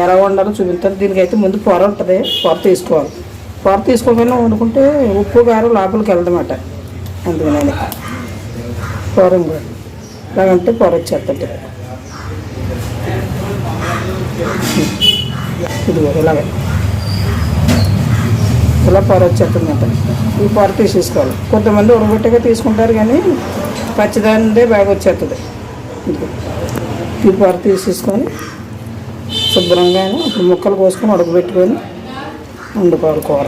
ఎలా వండాలో చూపిస్తారు. దీనికైతే ముందు పొర ఉంటుంది. పొర తీసుకోవాలి. పొర తీసుకోకుండా వండుకుంటే ఉప్పు కారం లోపలికి వెళ్దన్నమాట. అందుకని పొర ఇంకో. ఇలాగంటే పొర వచ్చేస్తుంది. ఇదిగో ఇలాగే. ఇలా పొర వచ్చేస్తుంది అంట ఈ పొర తీసేసుకోవాలి. కొంతమంది ఉడగొట్టగా తీసుకుంటారు కానీ పచ్చిదానిదే బాగా వచ్చేస్తుంది. ఈ పొర తీసేసుకొని శుభ్రంగా ఇప్పుడు ముక్కలు కోసుకొని ఉడకబెట్టుకొని వండుకోవాలి కూర.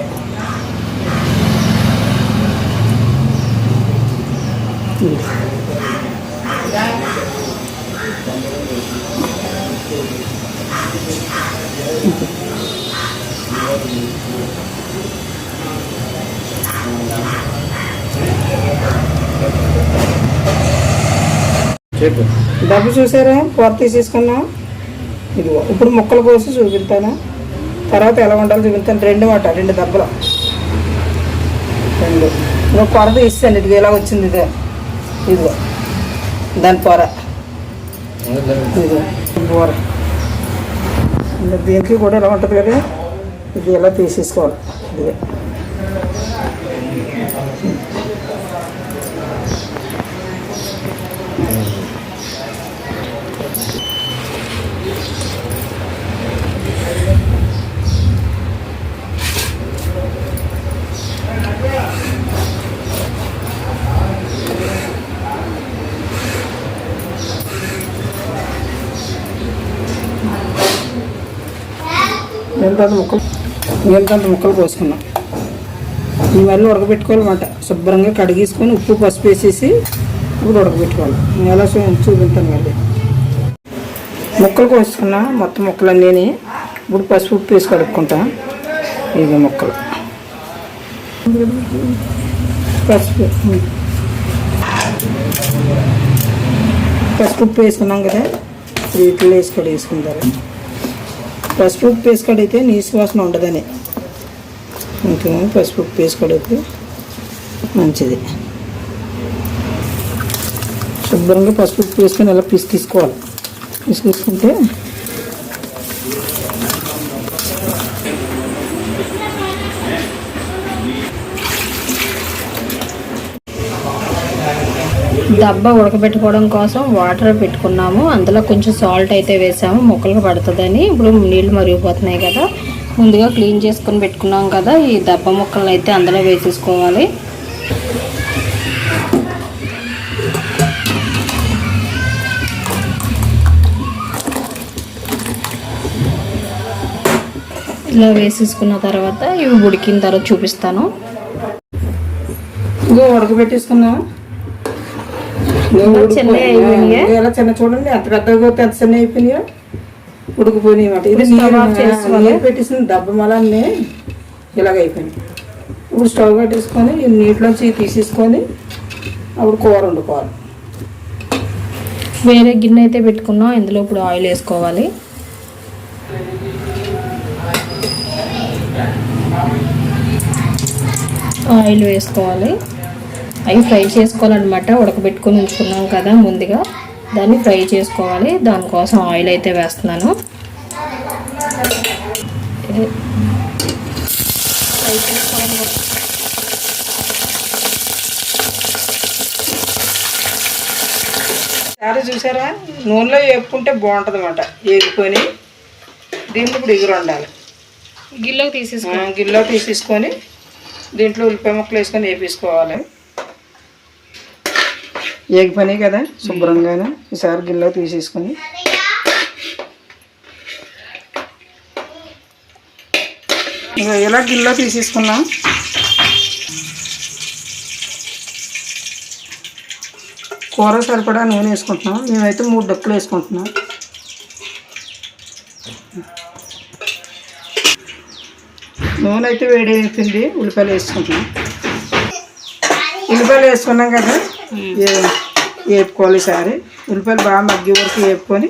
డబ్బు చూసారా? కూర తీసేసుకున్నాం ఇదిగో ఇప్పుడు ముక్కలు కోసి చూపిస్తాను? తర్వాత ఎలా ఉండాలో చూపిస్తాను. రెండు మాట రెండు దెబ్బలు. రెండు. ఇంకో పొర తీస్తాను ఇదిగో ఇలా వచ్చింది ఇదే. ఇదిగో దాని పొర ఇదిగో దీనికి కూడా ఎలా ఉంటుంది కదా. ఇది ఎలా తీసేసుకోవాలి. ఇది ఎంత ముక్కలు ఎంత ముక్కలు కోసుకున్నాం. ఈ మళ్ళీ ఉడకబెట్టుకోవాలన్నమాట. శుభ్రంగా కడిగేసుకొని ఉప్పు పసుపు వేసేసి ఇప్పుడు ఉడకబెట్టుకోవాలి. నేను ఎలా చూపించాను మళ్ళీ ముక్కలు కోసుకున్నా మొత్తం ముక్కలన్నీ ఇప్పుడు పసుపు ఉప్పు వేసి కడుక్కుంటా. ఇవి ముక్కలు. పసుపు పసుపు ఉప్పు వేసుకున్నాం కదా వీటిలో వేసి కడిగేసుకుంటారు. పసుపు పేస్ట్ వేసి కడిగితే నీసు వాసన ఉండదని. ఇంకా పసుపు పేస్ట్ వేసి కడిగితే మంచిది. శుభ్రంగా పసుపు ఉప్పు వేసుకొని ఇలా పిసికిసుకోవాలి పిసికిసుకుంటే దబ్బ ఉడకబెట్టుకోవడం కోసం వాటర్ పెట్టుకున్నాము. అందులో కొంచెం సాల్ట్ అయితే వేసాము. మొక్కలకు పడుతుందని. ఇప్పుడు నీళ్ళు మరిగిపోతున్నాయి కదా. ముందుగా క్లీన్ చేసుకొని పెట్టుకున్నాం కదా. ఈ దబ్బ ముక్కలను అయితే అందులో వేసేసుకోవాలి. ఇలా వేసేసుకున్న తర్వాత ఇవి ఉడికిన తర్వాత చూపిస్తాను. ఇంకో ఉడకబెట్టేసుకున్నాము అయిపోయినాయా? ఇలా చిన్న చూడండి ఎంత పెద్దగా పోతే ఎంత చిన్న అయిపోయినాయో ఉడికిపోయినాయి అన్నమాట ఇది. నీరు పెట్టేసిన దెబ్బ మలాన్ని ఇలాగ అయిపోయింది ఇప్పుడు స్టవ్ కట్టేసుకొని ఈ నీటిలోంచి తీసేసుకొని అప్పుడు కూర వండుకోవాలి. వేరే గిన్నె అయితే పెట్టుకున్నాం ఇందులో ఇప్పుడు ఆయిల్ వేసుకోవాలి. ఆయిల్ వేసుకోవాలి. అవి ఫ్రై చేసుకోవాలన్నమాట. ఉడకబెట్టుకొని ఉంచుకున్నాం కదా ముందుగా. దాన్ని ఫ్రై చేసుకోవాలి. దానికోసం ఆయిల్ అయితే వేస్తున్నాను. ఫ్రై సారీ చూసారా? నూనెలో వేపుకుంటే బాగుంటుంది అనమాట వేగుకొని దీంట్లో ఇప్పుడు ఎగురు వండాలి. గిన్నెలోకి తీసేసుకో. గిన్నెలో తీసేసుకొని దీంట్లో ఉల్లిపాయ ముక్కలు వేసుకొని వేపేసుకోవాలి. ఏగిపోయినాయి కదా శుభ్రంగానే ఈసారి గిన్నెలో తీసేసుకొని. ఇక ఇలా గిన్నెలో తీసేసుకున్నాం? కూర సరిపడా నూనె వేసుకుంటున్నాం. మేమైతే మూడు డొక్కులు వేసుకుంటున్నాం. నూనె అయితే వేడి అయిపోయింది. ఉల్లిపాయలు వేసుకుంటున్నాం. ఉల్లిపాయలు వేసుకున్నాం కదా వేపుకోవాలి సారీ. ఉల్లిపాయలు బాగా మగ్గి వరకు వేపుకొని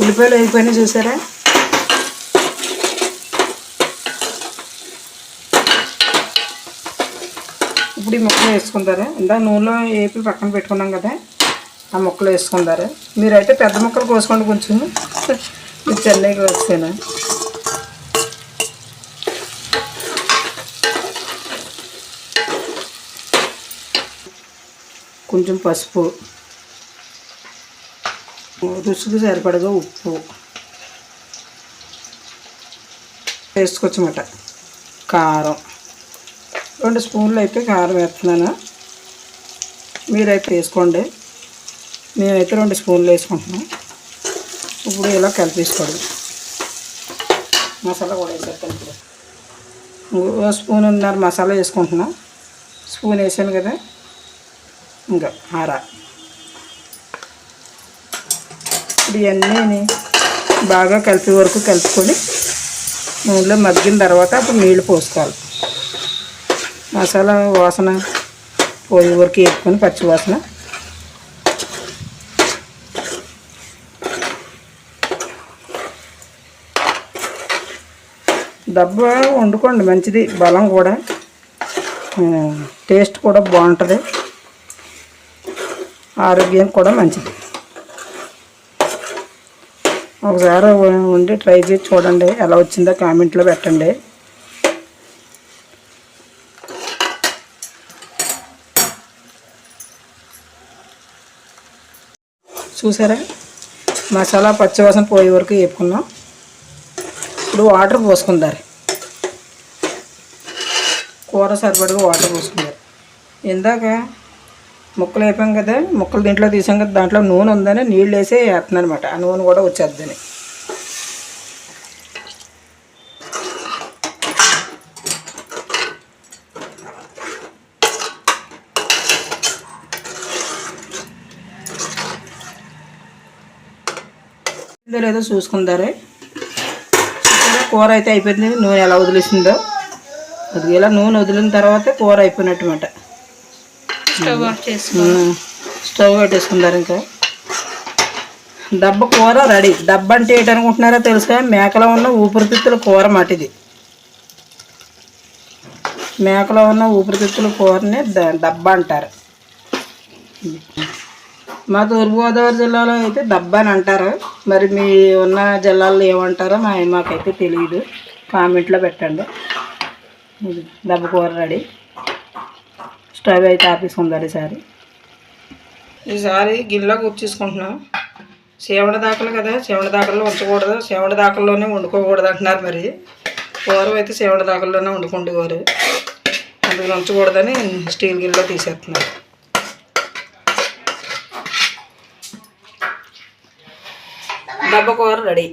ఉల్లిపాయలు వేగిపోయినా చూసారా? ఇప్పుడు ఈ మొక్కలు వేసుకుంటారా? ఇందా నూనెలో వేపి పక్కన పెట్టుకున్నాం కదా. ఆ ముక్కలు వేసుకుంటారు మీరైతే పెద్ద ముక్కలు కోసుకోండి కొంచెం మీరు చెన్నైకి వస్తాను. కొంచెం పసుపు. రుచికి సరిపడగా ఉప్పు. వేసుకోవచ్చమాట కారం. రెండు స్పూన్లు అయితే కారం వేస్తున్నాను. మీరైతే వేసుకోండి. నేనైతే రెండు స్పూన్లు వేసుకుంటున్నాను ఇప్పుడు ఇలా కలిపేసుకోవడం. మసాలా కూడా వేసేస్తాను ఇప్పుడు. ఇంకో స్పూన్ ఉన్నారు మసాలా వేసుకుంటున్నా. స్పూన్ వేసాను కదా. ఇంకా ఆరా. ఇప్పుడు ఇవన్నీ బాగా కలిపే వరకు కలుపుకొని నూనెలో మగ్గిన తర్వాత అప్పుడు నీళ్ళు పోసుకోవాలి. మసాలా వాసన పోయే వరకు వేసుకొని పచ్చి వాసన దబ్బ వండుకోండి మంచిది. బలం కూడా. టేస్ట్ కూడా బాగుంటుంది. ఆరోగ్యం కూడా మంచిది. ఒకసారి ఉండి ట్రై చేసి చూడండి ఎలా వచ్చిందో కామెంట్లో పెట్టండి. చూసారా? మసాలా పచ్చివాసన పోయే వరకు వేపుకున్నాం. ఇప్పుడు వాటర్ పోసుకుందారు కూర సరిపడగా వాటర్ పోసుకున్నారు ఇందాక ముక్కలు వేపాం కదా ముక్కలు దీంట్లో తీసాం కదా దాంట్లో నూనె ఉందని నీళ్ళు వేసి వేస్తున్నాను అనమాట ఆ నూనె కూడా వచ్చేద్దని. లేదో చూసుకుందారే కూర అయితే అయిపోయింది. నూనె ఎలా వదిలేసిందో. అది ఇలా నూనె వదిలిన తర్వాత కూర అయిపోయినట్టు మాట స్టవ్ ఆఫ్ స్టవ్ పెట్టేసుకుంటారు ఇంకా. దెబ్బ కూర రెడీ. దెబ్బ అంటే ఏంటనుకుంటున్నారో తెలుసా? మేకలో ఉన్న ఊపిరితిత్తుల కూర మాట ఇది. మేకలో ఉన్న ఊపిరితిత్తుల కూరని దెబ్బ అంటారు. మా తూర్పుగోదావరి జిల్లాలో అయితే దబ్బ అని అంటారు. మరి మీ ఉన్న జిల్లాల్లో ఏమంటారో మా మాకైతే తెలియదు కామెంట్లో పెట్టండి. దబ్బ దెబ్బ కూర రెడీ స్టవ్ అయితే ఆపేసుకుందారు ఈసారి. ఈసారి గిన్నెలో కూర్చేసుకుంటున్నాం సేవడ దాకలు కదా సేవడ దాకల్లో ఉంచకూడదు. సేవడ దాకల్లోనే వండుకోకూడదు అంటున్నారు మరి. పూర్వం అయితే సేవడ దాకల్లోనే వండుకుండేవారు అందుకని ఉంచకూడదని స్టీల్ గిన్నెలో తీసేస్తున్నారు. దెబ్బ కూర రెడీ